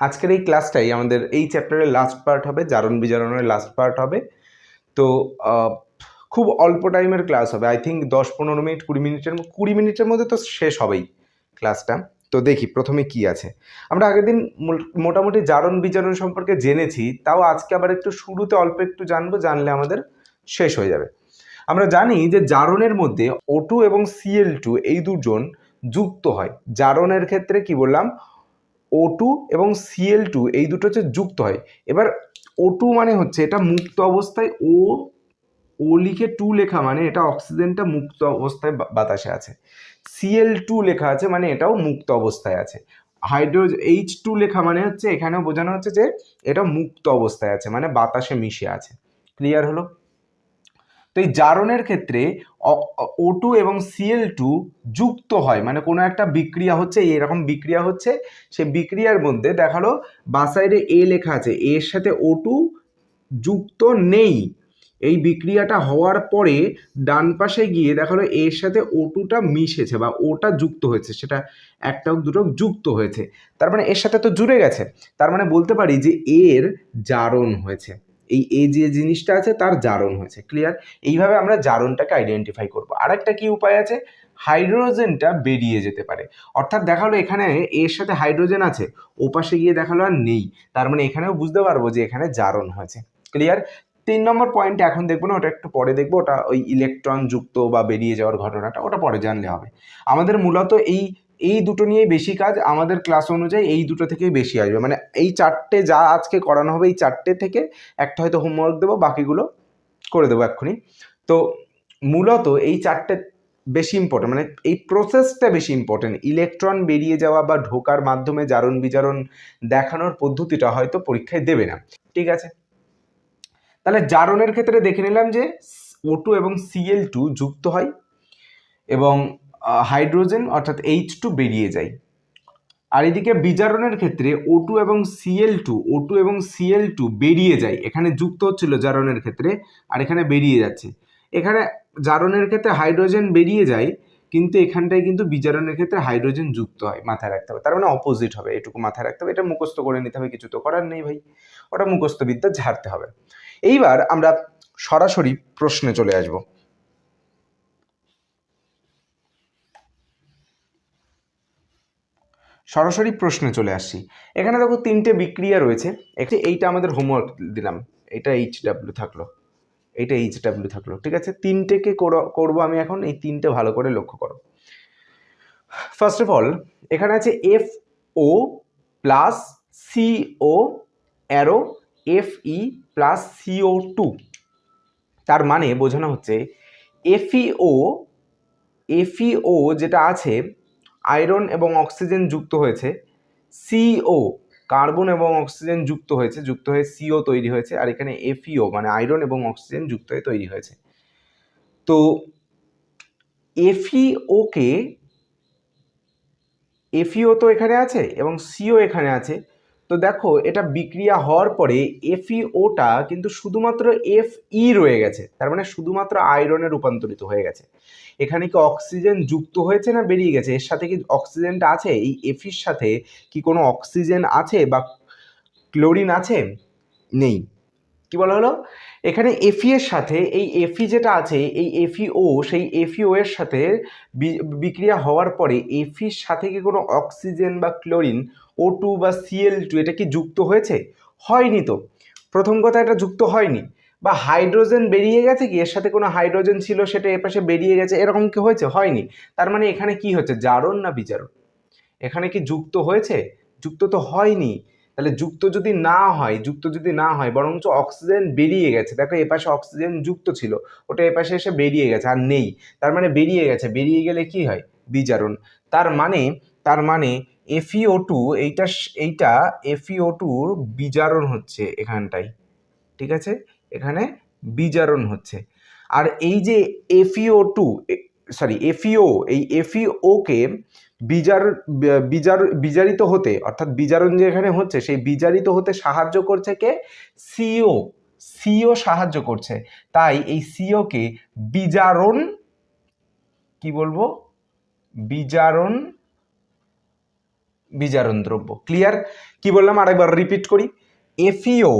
আজকের এই ক্লাসটাই আমাদের এই চ্যাপ্টারের লাস্ট পার্ট হবে, জারণ বিজারণের লাস্ট পার্ট হবে। তো খুব অল্প টাইমের ক্লাস হবে। আই থিঙ্ক দশ পনেরো মিনিট, কুড়ি মিনিটের কুড়ি মিনিটের মধ্যে তো শেষ হবেই ক্লাসটা তো দেখি প্রথমে কি আছে। আমরা আগের দিন মোটামুটি জারণ বিজারণ সম্পর্কে জেনেছি, তাও আজকে আবার একটু শুরুতে অল্প একটু জানব, জানলে আমাদের শেষ হয়ে যাবে। আমরা জানি যে জারণের মধ্যে ও টু এবং সিএল টু এই দুজন যুক্ত হয়। জারণের ক্ষেত্রে কি বললাম? ও টু এবং সিএল টু এই দুটো হচ্ছে যুক্ত হয়। এবার ও টু মানে হচ্ছে এটা মুক্ত অবস্থায় ও ও লিখে টু লেখা মানে এটা অক্সিজেনটা মুক্ত অবস্থায় বাতাসে আছে। সিএল টু লেখা আছে মানে এটাও মুক্ত অবস্থায় আছে। হাইড্রোজ এইচ টু লেখা মানে হচ্ছে এখানেও বোঝানো হচ্ছে যে এটা মুক্ত অবস্থায় আছে মানে বাতাসে মিশে আছে। ক্লিয়ার হলো? এই জারণের ক্ষেত্রে ও টু এবং সিএল টু যুক্ত হয়। মানে কোনো একটা বিক্রিয়া হচ্ছে এরকম বিক্রিয়া হচ্ছে সে বিক্রিয়ার মধ্যে দেখাল বা সাইডে এ লেখা আছে এর সাথে ও টু যুক্ত নেই। এই বিক্রিয়াটা হওয়ার পরে ডান পাশে গিয়ে দেখাল এর সাথে ও টুটা মিশেছে বা ওটা যুক্ত হয়েছে, সেটা একটা দুটো যুক্ত হয়েছে। তার মানে এর সাথে তো জুড়ে গেছে। তার মানে বলতে পারি যে এর জারণ হয়েছে। এই এ যে জিনিসটা আছে তার জারণ হয়েছে ক্লিয়ার এইভাবে আমরা জারণটাকে আইডেন্টিফাই করব। আরেকটা কি উপায় আছে? হাইড্রোজেনটা বেরিয়ে যেতে পারে। অর্থাৎ দেখাল এখানে এর সাথে হাইড্রোজেন আছে ওপাশে গিয়ে দেখাল আর নেই। তার মানে এখানেও বুঝতে পারব যে এখানে জারণ হয়েছে। ক্লিয়ার তিন নম্বর পয়েন্ট এখন দেখব না, ওটা একটু পরে দেখব, ওটা ওই ইলেকট্রন যুক্ত বা বেরিয়ে যাওয়ার ঘটনাটা, ওটা পরে জানলে হবে। আমাদের মূলত এই এই দুটো নিয়েই বেশি কাজ, আমাদের ক্লাস অনুযায়ী এই দুটো থেকেই বেশি আসবে। মানে এই চারটে যা আজকে করানো হবে, এই চারটে থেকে একটা হয়তো হোমওয়ার্ক দেবো, বাকিগুলো করে দেবো এক্ষুনি। তো মূলত এই চারটে বেশি ইম্পর্টেন্ট মানে এই প্রসেসটা বেশি ইম্পর্টেন্ট ইলেকট্রন বেরিয়ে যাওয়া বা ঢোকার মাধ্যমে জারণ বিজারণ দেখানোর পদ্ধতিটা হয়তো পরীক্ষায় দেবে না। ঠিক আছে? তাহলে জারণের ক্ষেত্রে দেখে নিলাম যে ও এবং সিএল টু যুক্ত হয় এবং হাইড্রোজেন অর্থাৎ এইচ টু বেরিয়ে যায়। আর এদিকে বিজারণের ক্ষেত্রে ও টু এবং সিএল টু ও টু এবং সিএল টু বেরিয়ে যায়। এখানে যুক্ত হচ্ছিল জারণের ক্ষেত্রে, আর এখানে বেরিয়ে যাচ্ছে। এখানে জারণের ক্ষেত্রে হাইড্রোজেন বেরিয়ে যায়, কিন্তু এখানটায় কিন্তু বিজারণের ক্ষেত্রে হাইড্রোজেন যুক্ত হয়, মাথায় রাখতে হবে। তার মানে অপোজিট হবে, এটুকু মাথায় রাখতে হবে। এটা মুখস্থ করে নিতে হবে, কিছু তো করার নেই ভাই। ওটা মুখস্থ বিদ্যা ঝাড়তে হবে। এইবার আমরা সরাসরি প্রশ্নে চলে আসব। সরাসরি প্রশ্নে চলে আসছি এখানে দেখো তিনটে বিক্রিয়া রয়েছে। একটি এইটা আমাদের হোমওয়ার্ক দিলাম। এটা এইচ ডাব্লিউ থাকল। এইটা এইচ ডাব্লিউ থাকল। ঠিক আছে? তিনটেকে করো- করব আমি এখন। এই তিনটে ভালো করে লক্ষ্য করো। ফার্স্ট অফ অল এখানে আছে F O plus CO arrow F E plus CO two তার মানে বোঝানো হচ্ছে এফইও এফইও যেটা আছে আয়রন এবং অক্সিজেন যুক্ত হয়েছে। সিও কার্বন এবং অক্সিজেন যুক্ত হয়েছে, যুক্ত হয়ে সিও তৈরি হয়েছে, আর এখানে এফিও মানে আয়রন এবং অক্সিজেন যুক্ত হয়ে তৈরি হয়েছে। তো এফিওকে এফিও তো এখানে আছে এবং সিও এখানে আছে। তো দেখো, এটা বিক্রিয়া হওয়ার পরে এফইওটা কিন্তু শুধুমাত্র এফ ই রয়ে গেছে। তার মানে শুধুমাত্র আয়রনে রূপান্তরিত হয়ে গেছে। এখানে কি অক্সিজেন যুক্ত হয়েছে না বেরিয়ে গেছে? এর সাথে কি অক্সিজেনটা আছে? এই এফির সাথে কি কোনো অক্সিজেন আছে বা ক্লোরিন আছে? নেই। কি বলা হলো? এখানে এফি এর সাথে এই এফি যেটা আছে, এই এফিও সেই এফিও এর সাথে বিক্রিয়া হওয়ার পরে এফির সাথে কি কোনো অক্সিজেন বা ক্লোরিন ও টু বা সিএল টু এটা কি যুক্ত হয়েছে? হয়নি তো। প্রথম কথা, এটা যুক্ত হয়নি। বা হাইড্রোজেন বেরিয়ে গেছে কি? এর সাথে কোনো হাইড্রোজেন ছিল, সেটা এপাশে বেরিয়ে গেছে, এরকম কি হয়েছে? হয়নি। তার মানে এখানে কি হচ্ছে? জারণ না বিজারণ? এখানে কি যুক্ত হয়েছে? যুক্ত তো হয়নি। তাহলে যুক্ত যদি না হয়, যুক্ত যদি না হয়, বরঞ্চ অক্সিজেন বেরিয়ে গেছে। দেখো, এপাশে অক্সিজেন যুক্ত ছিল, ওটা এপাশে এসে বেরিয়ে গেছে, আর নেই। তার মানে বেরিয়ে গেছে। বেরিয়ে গেলে কি হয়? বিজারণ। তার মানে তার মানে এফইও টু এইটা স- এইটা এফইও টুর বিজারণ হচ্ছে এখানটায়, ঠিক আছে? এখানে বিজারণ হচ্ছে। আর এই যে এফইও টু সরি এফইও এই এফইওকে বিজার বিজার, বিজারিত হতে, অর্থাৎ বিজারণ যে এখানে হচ্ছে, সেই বিজারিত হতে সাহায্য করছে কে? সিও সিও সাহায্য করছে। তাই এই সিওকে বিজারণ, কি বলব? বিজারণ বিজারণ দ্রব্য। ক্লিয়ার কি বললাম? আরেকবার রিপিট করি। এফিও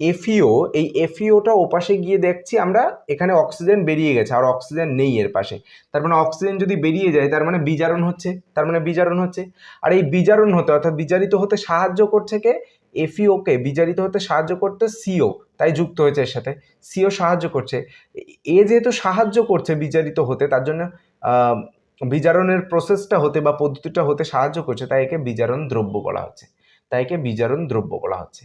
এফিও এই এফিওটা ওপাশে গিয়ে দেখছি আমরা, এখানে অক্সিজেন বেরিয়ে গেছে আর অক্সিজেন নেই এর পাশে। তার মানে অক্সিজেন যদি বেরিয়ে যায়, তার মানে বিজারণ হচ্ছে, তার মানে বিজারণ হচ্ছে। আর এই বিজারণ হতে, অর্থাৎ বিজারিত হতে সাহায্য করছে কে? এফিওকে বিজারিত হতে সাহায্য করতে সিও তাই যুক্ত হয়েছে এর সাথে। সিও সাহায্য করছে। এ যেহেতু সাহায্য করছে বিজারিত হতে, তার জন্য বিজারণের প্রসেসটা হতে বা পদ্ধতিটা হতে সাহায্য করছে, তাই একে বিজারণ দ্রব্য বলা হচ্ছে। তাই একে বিজারণ দ্রব্য বলা হচ্ছে।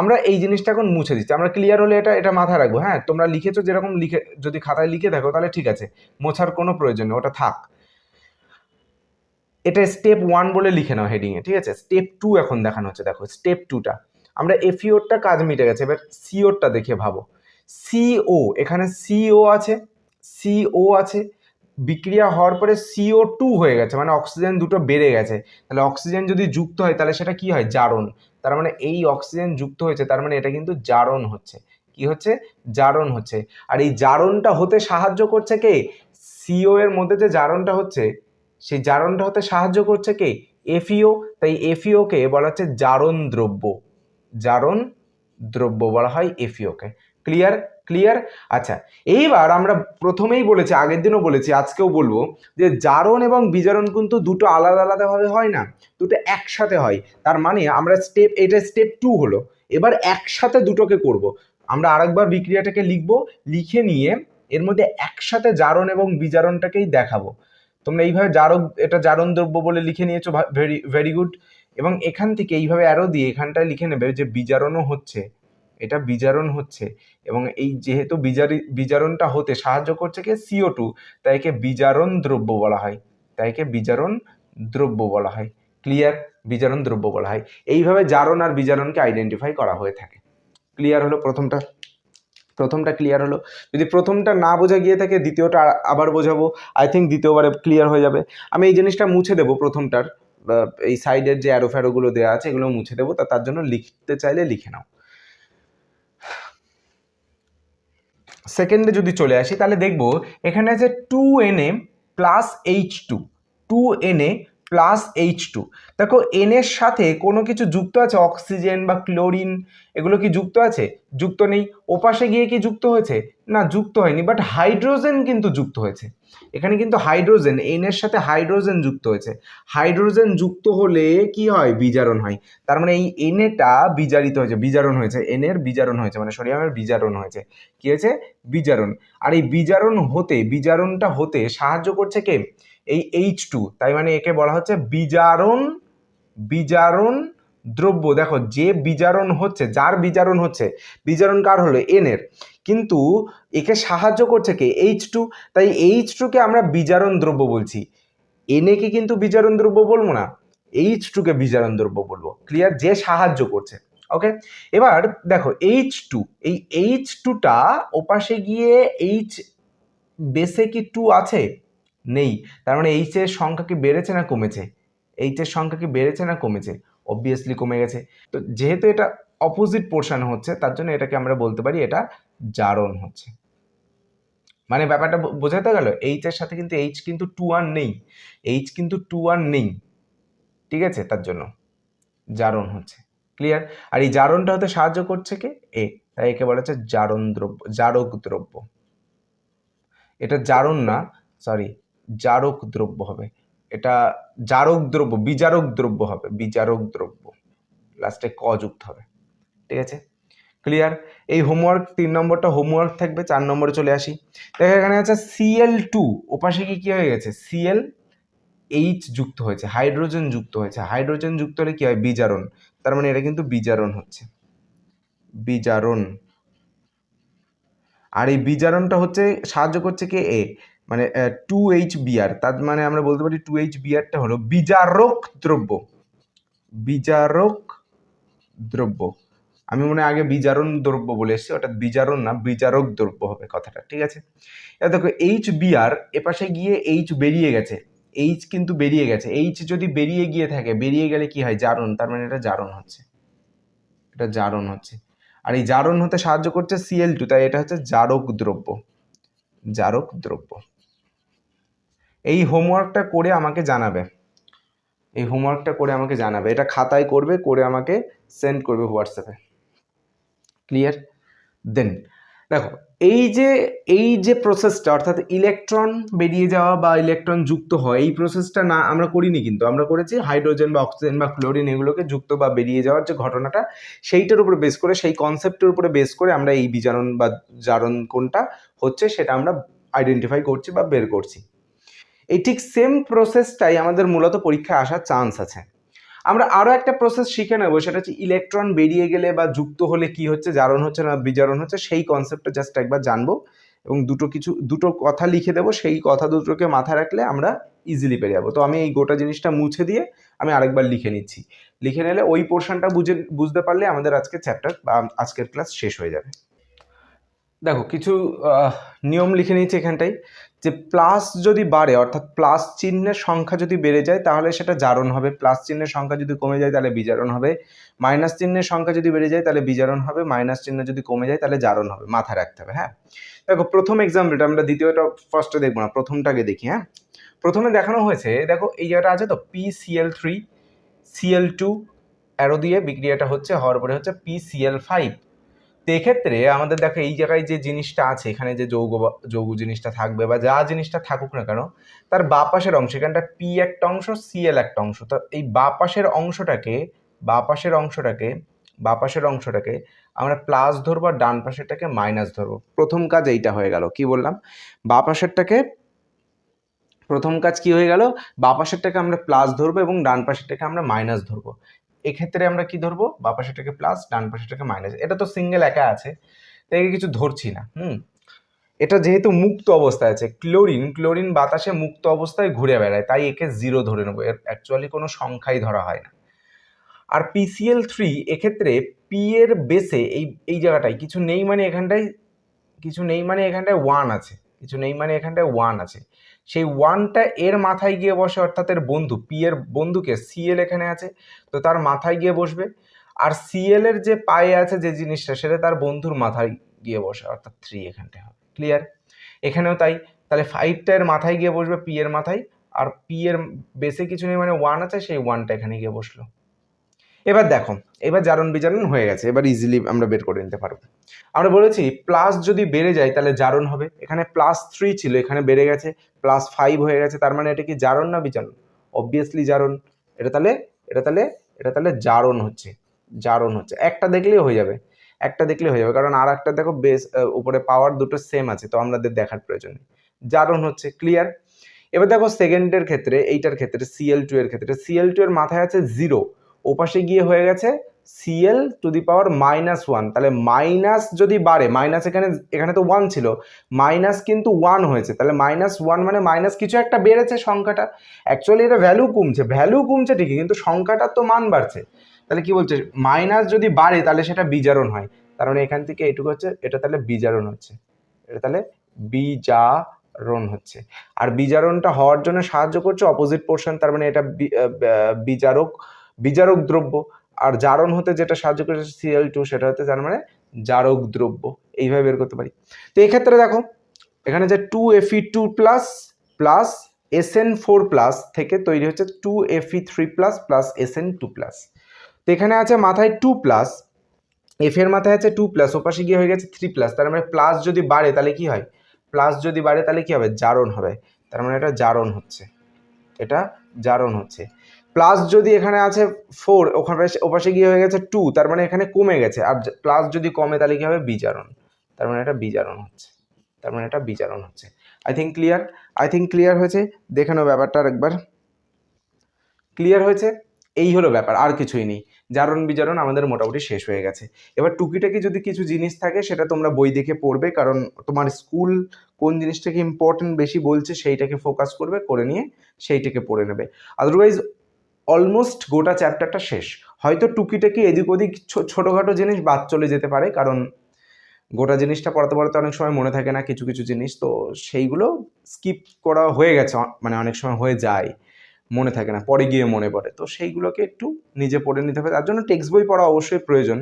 আমরা এই জিনিসটা এখন মুছে দিচ্ছি। আমরা ক্লিয়ার হলে এটা এটা মাথায় রাখব হ্যাঁ? তোমরা লিখেছো যেরকম লিখে, যদি খাতায় লিখে থাকো তাহলে ঠিক আছে, মোছার কোনো প্রয়োজন নেই, ওটা থাক। এটা স্টেপ ওয়ান বলে লিখে নাও হেডিংয়ে ঠিক আছে? স্টেপ টু এখন দেখানো হচ্ছে, দেখো স্টেপ টুটা আমরা এফিওরটা কাজ মিটে গেছে, এবার সিওরটা দেখে ভাবো। সিও এখানে সিও আছে সিও আছে বিক্রিয়া হওয়ার পরে সিও টু হয়ে গেছে মানে অক্সিজেন দুটো বেড়ে গেছে। তাহলে অক্সিজেন যদি যুক্ত হয়, তাহলে সেটা কি হয়? জারণ। তার মানে এই অক্সিজেন যুক্ত হয়েছে, তার মানে এটা কিন্তু জারণ হচ্ছে। কি হচ্ছে? জারণ হচ্ছে। আর এই জারণটা হতে সাহায্য করছে কে? সিও এর মধ্যে যে জারণটা হচ্ছে, সেই জারণটা হতে সাহায্য করছে কে? এফিও তাই এফিওকে বলা হচ্ছে জারণ দ্রব্য। জারণ দ্রব্য বলা হয় এফিওকে ক্লিয়ার ক্লিয়ার আচ্ছা এইবার আমরা প্রথমেই বলেছি, আগের দিনও বলেছি, আজকেও বলব যে জারণ এবং বিজারণ কিন্তু দুটো আলাদা আলাদাভাবে হয় না, দুটো একসাথে হয়। তার মানে আমরা স্টেপ এটা স্টেপ টু হলো। এবার একসাথে দুটোকে করব। আমরা আরেকবার বিক্রিয়াটাকে লিখব, লিখে নিয়ে এর মধ্যে একসাথে জারণ এবং বিজারণটাকেই দেখাবো। তোমরা এইভাবে জারক, এটা জারণ দ্রব্য বলে লিখে নিয়েছো ভেরি ভেরি গুড এবং এখান থেকে এইভাবে অ্যারো দিয়ে এখানটায় লিখে নেবে যে বিজারণও হচ্ছে। এটা বিজারণ হচ্ছে এবং এই যেহেতু বিজারি, বিজারণটা হতে সাহায্য করছে কে? সিও টু তাই একে বিজারণ দ্রব্য বলা হয়। তাই একে বিজারণ দ্রব্য বলা হয়। ক্লিয়ার বিজারণ দ্রব্য বলা হয়। এইভাবে জারণ আর বিজারণকে আইডেন্টিফাই করা হয়ে থাকে। ক্লিয়ার হলো প্রথমটা? প্রথমটা ক্লিয়ার হলো। যদি প্রথমটা না বোঝা গিয়ে থাকে, দ্বিতীয়টা আবার বোঝাবো। আই থিঙ্ক দ্বিতীয়বারে ক্লিয়ার হয়ে যাবে। আমি এই জিনিসটা মুছে দেবো প্রথমটার এই সাইডের যে অ্যারো ফ্যারোগুলো দেওয়া আছে, এগুলো মুছে দেবো। তা তার জন্য লিখতে চাইলে লিখে নাও। সেকেন্ডে যদি চলে আসি, তাহলে দেখব এখানে আছে two N A plus H two two N A plus H two দেখো এন এর সাথে কোনো কিছু যুক্ত আছে? অক্সিজেন বা ক্লোরিন, এগুলো কি যুক্ত আছে? যুক্ত নেই। ওপাশে গিয়ে কি যুক্ত হয়েছে? না, যুক্ত হয়নি বাট হাইড্রোজেন কিন্তু যুক্ত হয়েছে। এখানে কিন্তু হাইড্রোজেন এন এর সাথে হাইড্রোজেন যুক্ত হয়েছে। হাইড্রোজেন যুক্ত হলে কি হয়? বিজারণ হয়। তার মানে এই এনএটা বিজারিত হয়েছে, বিজারণ হয়েছে। এন এর বিজারণ হয়েছে মানে সোডিয়ামের বিজারণ হয়েছে। কি হয়েছে? বিজারণ। আর এই বিজারণ হতে, বিজারণটা হতে সাহায্য করছে কে? এই এইচ টু তাই মানে একে বলা হচ্ছে বিজারণ বিজারণ দ্রব্য। দেখো, যে বিজারণ হচ্ছে, যার বিজারণ হচ্ছে, বিজারণ কার হলো? এন এর। কিন্তু একে সাহায্য করছে কে? এইচ টু তাই এইচ টুকে আমরা বিজারণ দ্রব্য বলছি। এনে কে কিন্তু বিজারণ দ্রব্য বলব না এইচ টুকে বিজারণ দ্রব্য বলব। ক্লিয়ার যে সাহায্য করছে। ওকে এবার দেখো এইচ টু এই এইচ টুটা ওপাশে গিয়ে এইচ বেসে কি টু আছে? নেই। তার মানে এইচ এর সংখ্যা কি বেড়েছে না কমেছে? এইচ এর সংখ্যা কি বেড়েছে না কমেছে? অবভিয়াসলি কমে গেছে। তো যেহেতু এটা অপোজিট পোর্শন হচ্ছে, তার জন্য এটাকে আমরা বলতে পারি এটা জারণ হচ্ছে। মানে ব্যাপারটা বোঝাতে গেল? এইচ এর সাথে কিন্তু এইচ কিন্তু টু আর নেই। এইচ কিন্তু টু আর নেই। ঠিক আছে? তার জন্য জারণ হচ্ছে। ক্লিয়ার আর এই জারণটা হতে সাহায্য করছে কে? এ তাই একে বলা হচ্ছে জারণ দ্রব্য, জারক দ্রব্য। এটা জারণ না সরি জারক দ্রব্য হবে। এটা জারক দ্রব্য, বিজারক দ্রব্য হবে, বিজারক দ্রব্য। লাস্টে ক যুক্ত হবে। ঠিক আছে? ক্লিয়ার এই হোমওয়ার্ক তিন নম্বরটা হোমওয়ার্ক থাকবে, চার নম্বরে চলে আসি। দেখো, এখানে আছে সিএল টু ওপাশে কি, কী হয়ে গেছে? সিএল এইচ যুক্ত হয়েছে হাইড্রোজেন যুক্ত হয়েছে। হাইড্রোজেন যুক্ত হলে কী হয়? বিজারণ। তার মানে এটা কিন্তু বিজারণ হচ্ছে। বিজারণ। আর এই বিজারণটা হচ্ছে, সাহায্য করছে কে? এ মানে টু এইচ বিআর তার মানে আমরা বলতে পারি টু এইচ বিআরটা হলো বিজারক দ্রব্য। বিজারক দ্রব্য। আমি মনে আগে বিজারণ দ্রব্য বলে এসেছি ওটা বিজারণ না, বিজারক দ্রব্য হবে কথাটা, ঠিক আছে? এবার দেখো এইচ বিআর এপাশে গিয়ে এইচ বেরিয়ে গেছে। এইচ কিন্তু বেরিয়ে গেছে। এইচ যদি বেরিয়ে গিয়ে থাকে, বেরিয়ে গেলে কি হয়? জারণ, তার মানে এটা জারণ হচ্ছে। এটা জারণ হচ্ছে। আর এই জারণ হতে সাহায্য করছে সিএল টু তাই এটা হচ্ছে জারক দ্রব্য। জারক দ্রব্য। এই হোমওয়ার্কটা করে আমাকে জানাবে। এই হোমওয়ার্কটা করে আমাকে জানাবে। এটা খাতায় করবে, করে আমাকে সেন্ড করবে হোয়াটসঅ্যাপে ক্লিয়ার দেন দেখো, এই যে এই যে প্রসেসটা অর্থাৎ ইলেকট্রন বেরিয়ে যাওয়া বা ইলেকট্রন যুক্ত হয় এই প্রসেসটা না, আমরা করিনি কিন্তু। আমরা করেছি হাইড্রোজেন বা অক্সিজেন বা ক্লোরিন এগুলোকে যুক্ত বা বেরিয়ে যাওয়ার যে ঘটনাটা, সেইটার উপরে বেস করে, সেই কনসেপ্টের উপরে বেস করে আমরা এই বিজারণ বা জারণ কোনটা হচ্ছে, সেটা আমরা আইডেন্টিফাই করছি বা বের করছি। এই ঠিক সেম প্রসেসটাই আমাদের মূলত পরীক্ষায় আসার চান্স আছে। আমরা আরও একটা প্রসেস শিখে নেব, সেটা হচ্ছে ইলেকট্রন বেরিয়ে গেলে বা যুক্ত হলে কি হচ্ছে, জারণ হচ্ছে না, বিজারণ হচ্ছে, সেই কনসেপ্টটা জাস্ট একবার জানব এবং দুটো কিছু, দুটো কথা লিখে দেবো, সেই কথা দুটোকে মাথায় রাখলে আমরা ইজিলি পেরে যাব। তো আমি এই গোটা জিনিসটা মুছে দিয়ে আমি আরেকবার লিখে নিচ্ছি। লিখে নিলে ওই পোর্শনটা বুঝে, বুঝতে পারলে আমাদের আজকের চ্যাপ্টার বা আজকের ক্লাস শেষ হয়ে যাবে। দেখো, কিছু নিয়ম লিখে নিয়েছি এখানটাই। যে প্লাস যদি বাড়ে, অর্থাৎ প্লাস চিহ্নের সংখ্যা যদি বেড়ে যায়, তাহলে সেটা জারণ হবে। প্লাস চিহ্নের সংখ্যা যদি কমে যায়, তাহলে বিজারণ হবে। মাইনাস চিহ্নের সংখ্যা যদি বেড়ে যায়, তাহলে বিজারণ হবে। মাইনাস চিহ্ন যদি কমে যায়, তাহলে জারণ হবে, মাথায় রাখতে হবে হ্যাঁ? দেখো, প্রথম এক্সাম্পলটা আমরা দ্বিতীয়টা ফার্স্টে দেখব না, প্রথমটাকে দেখি হ্যাঁ? প্রথমে দেখানো হয়েছে, দেখো, এই জায়গাটা আছে তো P CL three CL two arrow দিয়ে বিক্রিয়াটা হচ্ছে, হওয়ার পরে হচ্ছে পি সিএল ফাইভ তো এক্ষেত্রে আমাদের দেখো এই জায়গায় যে জিনিসটা আছে, এখানে যে যৌগ যৌগ জিনিসটা থাকবে বা যা জিনিসটা থাকুক না কেন, তার বা পাশের অংশ, এখানটা পি একটা অংশ সিএল একটা অংশ, তো এই বা পাশের অংশটাকে, বা পাশের অংশটাকে, বা পাশের অংশটাকে আমরা প্লাস ধরবো আর ডান পাশেরটাকে মাইনাস ধরবো। প্রথম কাজ এইটা হয়ে গেল, কি বললাম? বা পাশেরটাকে, প্রথম কাজ কি হয়ে গেল? বা পাশেরটাকে আমরা প্লাস ধরবো এবং ডান পাশেরটাকে আমরা মাইনাস ধরবো। এক্ষেত্রে আমরা কি ধরবো? বা পাশেরটাকে প্লাস ডান পাশেরটাকে মাইনাস এটা তো সিঙ্গেল একা আছে তাই কিছু ধরছি না, হুম? এটা যেহেতু মুক্ত অবস্থায় আছে ক্লোরিন ক্লোরিন বাতাসে মুক্ত অবস্থায় ঘুরে বেড়ায়, তাই একে জিরো ধরে নেব। এর অ্যাকচুয়ালি কোনো সংখ্যাই ধরা হয় না। আর পিসিএল থ্রি এক্ষেত্রে পি এর বেসে এই এই জায়গাটায় কিছু নেই মানে এখানটায়, কিছু নেই মানে এখানটায় ওয়ান আছে, কিছু নেই মানে এখানটায় ওয়ান আছে। সেই ওয়ানটা এর মাথায় গিয়ে বসে অর্থাৎ এর বন্ধু পি এর বন্ধুকে সিএল এখানে আছে। তো তার মাথায় গিয়ে বসবে। আর সিএল এর যে পায়ে আছে যে জিনিসটা, সেটা তার বন্ধুর মাথায় গিয়ে বসে, অর্থাৎ থ্রি এখানটায় হবে। ক্লিয়ার এখানেও তাই। তাহলে ফাইভটা এর মাথায় গিয়ে বসবে পি এর মাথায়। আর পি এর বেসে কিছু নেই মানে ওয়ান আছে, সেই ওয়ানটা এখানে গিয়ে বসল। এবার দেখো, এবার জারণ বিজারণ হয়ে গেছে, এবার ইজিলি আমরা বের করে নিতে পারব। আমরা বলেছি প্লাস যদি বেড়ে যায় তাহলে জারণ হবে। এখানে প্লাস থ্রি ছিল, এখানে বেড়ে গেছে প্লাস ফাইভ হয়ে গেছে, তার মানে এটা কি জারণ না বিজারণ? অবভিয়াসলি জারণ। এটা তাহলে এটা তাহলে এটা তাহলে জারণ হচ্ছে জারণ হচ্ছে। একটা দেখলেই হয়ে যাবে, একটা দেখলে হয়ে যাবে, কারণ আর একটা দেখো বেস উপরে পাওয়ার দুটো সেম আছে, তো আমাদের দেখার প্রয়োজন নেই। জারণ হচ্ছে ক্লিয়ার এবার দেখো সেকেন্ডের ক্ষেত্রে, এইটার ক্ষেত্রে সিএল টু এর ক্ষেত্রে সিএল টু এর মাথায় আছে জিরো ওপাশে গিয়ে হয়ে গেছে CL two the power minus one তাহলে মাইনাস যদি বাড়ে মাইনাস এখানে এখানে তো ওয়ান ছিল মাইনাস কিন্তু ওয়ান হয়েছে। তাহলে মাইনাস ওয়ান মানে মাইনাস কিছু একটা বেড়েছে সংখ্যাটা। অ্যাকচুয়ালি এটা ভ্যালু কমছে ভ্যালু কমছে ঠিকই, কিন্তু সংখ্যাটার তো মান বাড়ছে। তাহলে কি বলছে মাইনাস যদি বাড়ে তাহলে সেটা বিজারণ হয়। তার মানে এখান থেকে এটুকু হচ্ছে, এটা তাহলে বিজারণ হচ্ছে। এটা তাহলে বিজারণ হচ্ছে। আর বিজারণটা হওয়ার জন্য সাহায্য করছে অপোজিট পোর্শন তার মানে এটা বিজারক বিজারক দ্রব্য। আর জারণ হতে যেটা সাহায্য করেছে সিএল টু সেটা হতে তার মানে জারক দ্রব্য। এইভাবে বের করতে পারি। তো এক্ষেত্রে দেখো, এখানে যে two F E two plus plus S N four plus থেকে তৈরি হচ্ছে two F E three plus plus S N two plus তো এখানে আছে মাথায় টু প্লাস এফ এর মাথায় আছে টু প্লাস ওপাশে গিয়ে হয়ে গেছে থ্রি প্লাস তার মানে প্লাস যদি বাড়ে, তাহলে কি হয়? প্লাস যদি বাড়ে, তাহলে কি হবে? জারণ হবে। তার মানে এটা জারণ হচ্ছে। এটা জারণ হচ্ছে। প্লাস যদি এখানে আছে ফোর ওখানে ওপাশে গিয়ে হয়ে গেছে টু তার মানে এখানে কমে গেছে। আর প্লাস যদি কমে, তাহলে কি হবে? বিচারণ তার মানে এটা বিচারণ হচ্ছে। তার মানে এটা বিচারণ হচ্ছে। I think clear I think clear হয়েছে। দেখে নাও ব্যাপারটা আরেকবার। ক্লিয়ার হয়েছে? এই হলো ব্যাপার, আর কিছুই নেই। জারণ বিজারণ আমাদের মোটামুটি শেষ হয়ে গেছে। এবার টুকিটাকি যদি কিছু জিনিস থাকে, সেটা তোমরা বই দেখে পড়বে, কারণ তোমার স্কুল কোন জিনিসটাকে ইম্পর্টেন্ট বেশি বলছে, সেইটাকে ফোকাস করবে, করে নিয়ে সেইটাকে পড়ে নেবে। আদারওয়াইজ অলমোস্ট গোটা চ্যাপ্টারটা শেষ। হয়তো টুকিটাকি এদিক ওদিক ছোটোখাটো জিনিস বাদ চলে যেতে পারে, কারণ গোটা জিনিসটা পড়াতে পড়াতে অনেক সময় মনে থাকে না কিছু কিছু জিনিস, তো সেইগুলো স্কিপ করা হয়ে গেছে মানে অনেক সময় হয়ে যায়, মনে থাকে না, পরে গিয়ে মনে পড়ে। তো সেইগুলোকে একটু নিজে পড়ে নিতে হবে। তার জন্য টেক্সট বই পড়া অবশ্যই প্রয়োজন।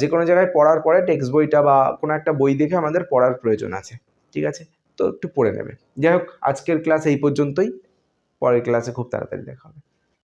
যে কোনো জায়গায় পড়ার পরে টেক্সট বইটা বা কোনো একটা বই দেখে আমাদের পড়ার প্রয়োজন আছে, ঠিক আছে? তো একটু পড়ে নেবে। যাই হোক, আজকের ক্লাস এই পর্যন্তই। পরের ক্লাসে খুব তাড়াতাড়ি দেখা হবে।